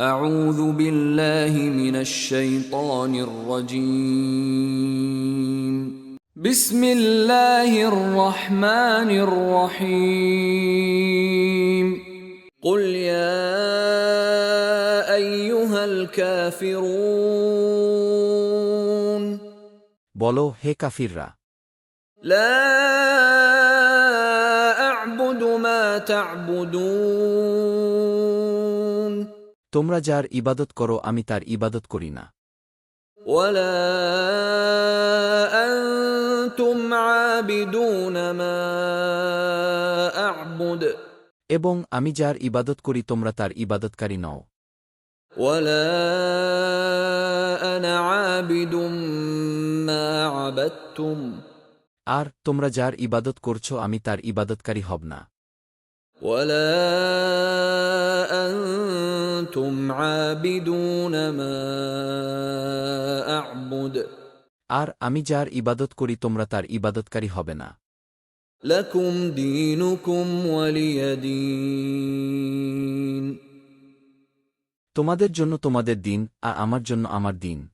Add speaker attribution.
Speaker 1: أعوذ بالله من الشيطان الرجيم بسم الله الرحمن الرحيم قل يا أيها الكافرون
Speaker 2: বলো হে কাফিররা
Speaker 1: لا أعبد ما تعبدون
Speaker 2: তোমরা যার ইবাদত করো আমি তার ইবাদত করি না
Speaker 1: ولا أنتم عابدون ما أعبد
Speaker 2: এবং আমি যার ইবাদত করি তোমরা তার ইবাদতকারী নও
Speaker 1: ولا أنا عابد ما عبدتم
Speaker 2: আর তোমরা যার ইবাদত করছো আমি তার ইবাদতকারী হব না
Speaker 1: ولا
Speaker 2: আর আমি যার ইবাদত করি তোমরা তার ইবাদতকারী হবে না।
Speaker 1: লকুম দীনুকুম
Speaker 2: তোমাদের জন্য তোমাদের দিন আর আমার জন্য আমার দিন।